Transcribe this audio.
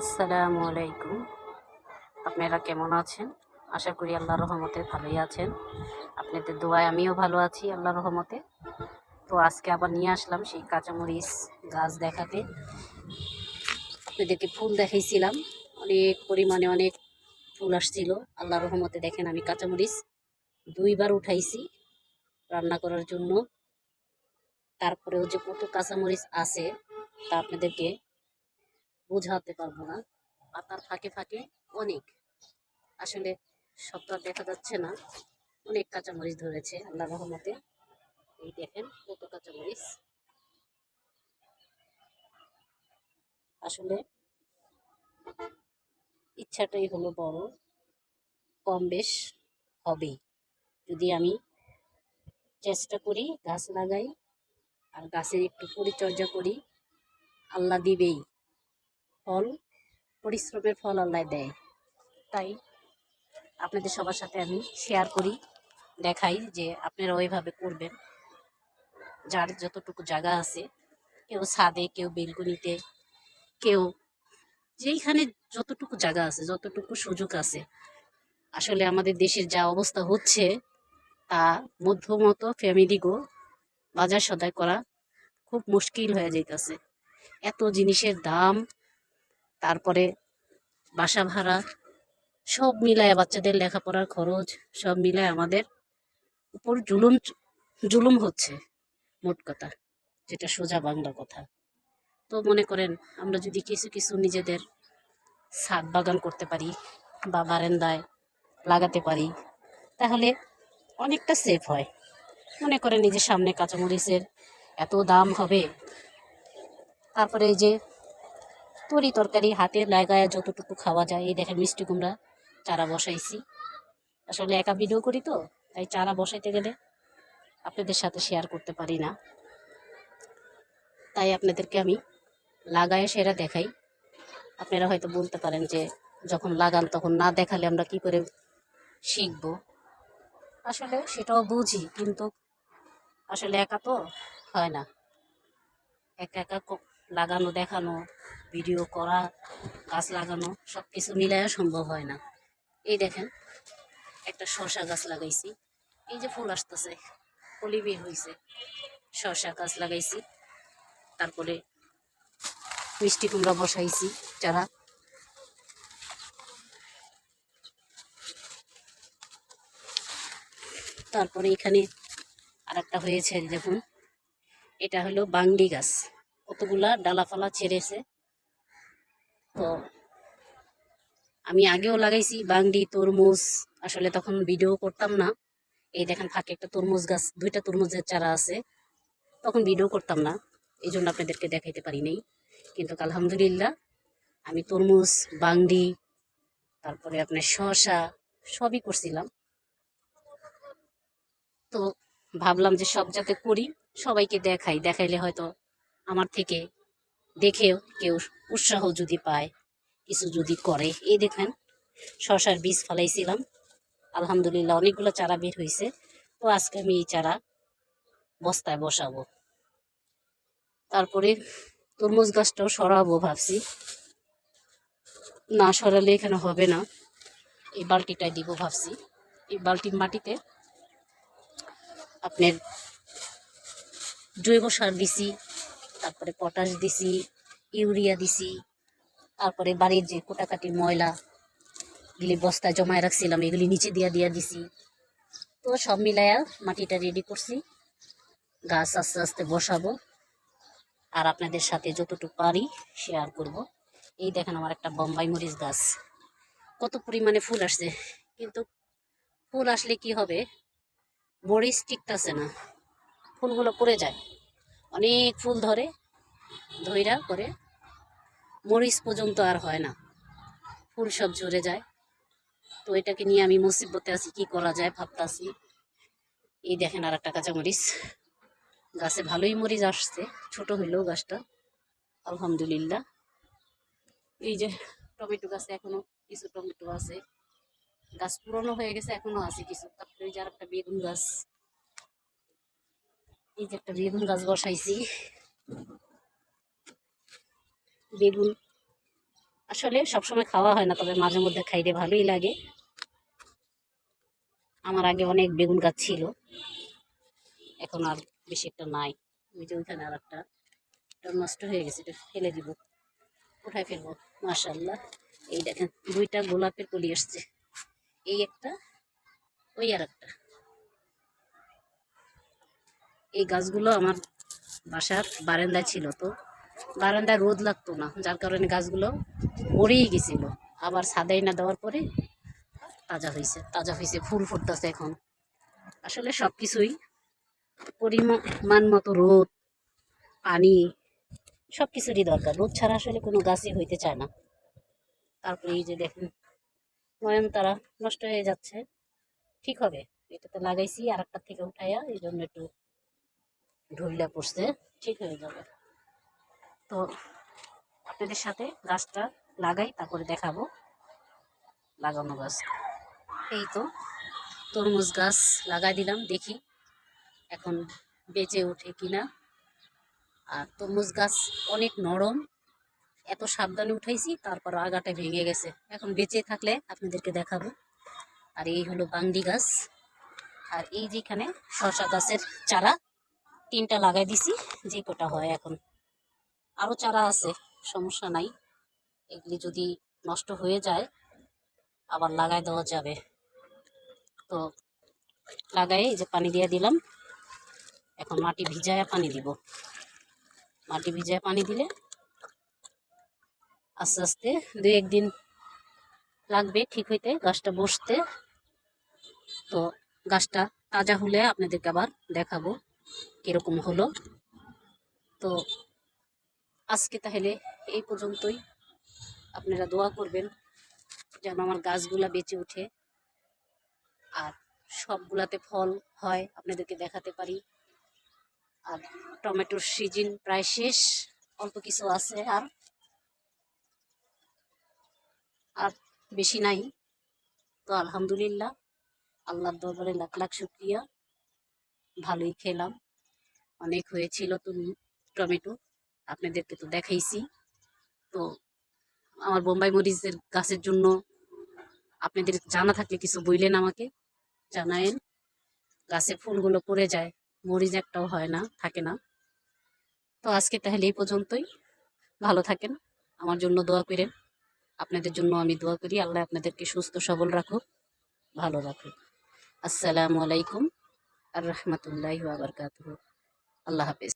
আসসালামু আলাইকুম। আপনারা কেমন আছেন? আশা করি আল্লাহ রহমতে ভালোই আছেন। আপনাদের দোয়ায় আমিও ভালো আছি আল্লাহ রহমতে। তো আজকে আবার নিয়ে আসলাম সেই কাঁচামরিচ গাছ দেখাতে। আপনাদেরকে ফুল দেখাইছিলাম। অনেক পরিমাণে অনেক ফুল আসছিল। আল্লাহ রহমতে দেখেন আমি কাঁচামরিচ দুইবার উঠাইছি রান্না করার জন্য। তারপরেও যে কত কাঁচামরিচ আছে তা আপনাদেরকে বোঝাতে পারব না। পাতার ফাঁকে ফাঁকে অনেক। আসলে সব তো দেখা যাচ্ছে না। অনেক কাঁচামরিচ ধরেছে আল্লাহ রহমতে। এই দেখেন কত কাঁচামরিচ। আসলে ইচ্ছাটাই হলো বড়। কম বেশ হবেই। যদি আমি চেষ্টা করি, গাছ লাগাই আর গাছের একটু পরিচর্যা করি, আল্লাহ দিবেই। ফল, পরিশ্রমের ফল আল্লাহ দেয়। তাই আপনাদের সবার সাথে আমি শেয়ার করি, দেখাই যে আপনারা ওইভাবে করবেন। যার যতটুকু জায়গা আছে, কেউ ছাদে, কেউ বেলকুনিতে, কেউ যেইখানে যতটুকু জায়গা আছে, যতটুকু সুযোগ আছে, আসলে আমাদের দেশের যা অবস্থা হচ্ছে, তা মধ্যমত ফ্যামিলিগো বাজার সদায় করা খুব মুশকিল হয়ে যাইতেছে। এত জিনিসের দাম তারপরে বাসা ভাড়া সব মিলায় বাচ্চাদের লেখাপড়ার খরচ সব মিলায় আমাদের উপর জুলুম জুলুম হচ্ছে, মোট কথা, যেটা সোজা বাংলা কথা। তো মনে করেন, আমরা যদি কিছু কিছু নিজেদের ছাদ বাগান করতে পারি বা বারান্দায় লাগাতে পারি, তাহলে অনেকটা সেফ হয়। মনে করেন নিজের সামনে কাঁচামরিচের এত দাম হবে, তারপরে এই যে তরি তরকারি হাতে লাগায় যতটুকু খাওয়া যায়। এই দেখেন মিষ্টি কুমড়া, চারা বসাইছি। আসলে একা ভিডিও করি তো, তাই চারা বসাইতে গেলে আপনাদের সাথে শেয়ার করতে পারি না। তাই আপনাদেরকে আমি লাগায় সেরা দেখাই। আপনারা হয়তো বলতে পারেন যে যখন লাগান তখন না দেখালে আমরা কি করে শিখব? আসলে সেটাও বুঝি, কিন্তু আসলে একা তো হয় না। একা একা লাগানো, দেখানো ভিডিও করা, গাছ লাগানো সব কিছু মিলাইয়া সম্ভব হয় না। এই দেখেন, একটা শসা গাছ লাগাইছি। এই যে ফুল আসতেছে কলি বের হয়েছে শসা গাছ লাগাইছি, তারপরে মিষ্টি কুমড়া বসাইছি, যারা তারপরে এখানে আর হয়েছে দেখুন। এটা হলো বাংলি গাছ। কতগুলা ডালাফালা ছেড়েছে। তো আমি আগেও লাগাইছি বাংডি, তরমুজ। আসলে তখন ভিডিও করতাম না। এই দেখেন ফাঁকে একটা তরমুজ গাছ, দুইটা তরমুজের চারা আছে। তখন ভিডিও করতাম না। এই জন্য আপনাদেরকে দেখাইতে পারি নাই। কিন্তু আলহামদুলিল্লাহ, আমি তরমুজ, বাংডি, তারপরে আপনার শসা, সবই করছিলাম। তো ভাবলাম যে সব যাতে করি, সবাইকে দেখাই। দেখাইলে হয়তো আমার থেকে দেখেও কেউ উৎসাহ যদি পায়, কিছু যদি করে। এই দেখেন, শশার বীজ ফলাইছিলাম। আলহামদুলিল্লাহ অনেকগুলো চারা বের হয়েছে তো আজকে আমি এই চারা বস্তায় বসাবো। তারপরে তরমুজ গাছটাও সরাবো ভাবছি। না সরালে এখানে হবে না। এই বালতিটায় দিব ভাবছি। এই বালতির মাটিতে আপনার জৈব সার দিছি, তারপরে পটাশ দিছি ইউরিয়া দিছি, তারপরে বাড়ির যে কোটাকাটি ময়লা এগুলি বস্তায় জমায় রাখছিলাম, এগুলি নিচে দিয়া দিয়া দিছি। তো সব মিলায়া মাটিটা রেডি করছি, গাছ আস্তে আস্তে বসাবো। আর আপনাদের সাথে যতটুকু পারি শেয়ার করব। এই দেখেন আমার একটা বোম্বাই মরিচ গাছ। কত পরিমাণে ফুল আসছে, কিন্তু ফুল আসলে কি হবে? মরিচ টিকতেছে না, ফুলগুলো পড়ে যায়। অনেক ফুল ধরে ধইরা করে। মরিচ পর্যন্ত আর হয় না। ফুল সব ঝরে যায়। তো এটাকে নিয়ে আমি মুসিবতে আছি, কি করা যায় ভাবতাছি। এই দেখেন আর একটা কাঁচা মরিচ গাছে ভালোই মরিচ আসছে, ছোট হইলেও গাছটা। আলহামদুলিল্লাহ। এই যে টমেটো গাছে এখনও কিছু টমেটো আছে। গাছ পুরনো হয়ে গেছে, এখনও আছে কিছু। তারপরে এই যে একটা বেগুন গাছ। এই যে একটা বেগুন গাছ বসাইছি। বেগুন। আসলে সবসময় খাওয়া হয় না, তবে মাঝে মধ্যে খাইতে ভালোই লাগে। আমার আগে অনেক বেগুন গাছ ছিল। এখন আর বেশি একটা নাই। ওই যে ওইখানে আর একটা নষ্ট হয়ে গেছে, এটা ফেলে দিব। কোথায় ফেলব? মাশাল্লাহ এই দেখেন, দুইটা গোলাপের কলি আসছে। এই একটা, ওই আর একটা এই গাছগুলো আমার বাসার বারান্দায় ছিল তো। বারান্দায় রোদ লাগতো না, যার কারণে গাছগুলো মরেই গেছিল। আবার সাদাই না দেওয়ার পরে তাজা হয়েছে তাজা হয়েছে ফুল ফুটতেছে এখন। আসলে সব কিছুই পরিমাণ মতো রোদ, পানি সব কিছুরই দরকার। রোদ ছাড়া আসলে কোনো গাছই হইতে চায় না। তারপরে এই যে দেখেন, নয়নতারা নষ্ট হয়ে যাচ্ছে। ঠিক হবে এটাতে লাগাইছি আর একটা থেকে উঠাইয়া এই জন্য একটু ঢুইলা পড়ছে, ঠিক হয়ে যাবে। তো আপনাদের সাথে গাছটা লাগাই, তারপরে দেখাবো। লাগানো গাছ। এই তো তরমুজ গাছ লাগাই দিলাম, দেখি এখন বেঁচে ওঠে কিনা। আর তরমুজ গাছ অনেক নরম, এত সাবধানে উঠাইছি, তারপর আগাটা ভেঙে গেছে। এখন বেঁচে থাকলে আপনাদেরকে দেখাবো। আর এই হলো বাংডি গাছ। আর এই যেখানে শশা গাছের চারা, তিনটা লাগাই দিছি, যে কটা হয় এখন। আরও চারা আছে, সমস্যা নাই। এগুলি যদি নষ্ট হয়ে যায়, আবার লাগাই দেওয়া যাবে। তো লাগাই যে পানি দিয়ে দিলাম। এখন মাটি ভিজায় পানি দিব। মাটি ভিজায় পানি দিলে আস্তে আস্তে দু একদিন লাগবে ঠিক হইতে, গাছটা বসতে। তো গাছটা তাজা হলে আপনাদেরকে আবার দেখাবো কীরকম হলো। তো আজকে তাহলে এই পর্যন্তই। আপনারা দোয়া করবেন যেন আমার গাছগুলা বেঁচে ওঠে আর সবগুলাতে ফল হয়, আপনাদেরকে দেখাতে পারি। আর টমেটোর সিজন প্রায় শেষ, অল্প কিছু আছে আর। আর বেশি নাই। তো আলহামদুলিল্লাহ, আল্লাহর দরবারে লাখ লাখ শুক্রিয়া। ভালোই খেলাম। অনেক হয়েছিল তুমি টমেটো। আপনাদেরকে তো দেখাইছি। তো আমার বোম্বাই মরিচের গাছের জন্য আপনাদের জানা থাকলে কিছু বইলেন আমাকে, জানায়েন। গাছে ফুলগুলো পড়ে যায়, মরিচ একটাও হয় না, থাকে না। তো আজকে তাহলে এই পর্যন্তই। ভালো থাকেন, আমার জন্য দোয়া করেন। আপনাদের জন্য আমি দোয়া করি, আল্লাহ আপনাদেরকে সুস্থ সবল রাখুক, ভালো রাখুক। আসসালামু আলাইকুম আর রহমতুল্লাহ আবরকাত আল্লাহ হাফিজ।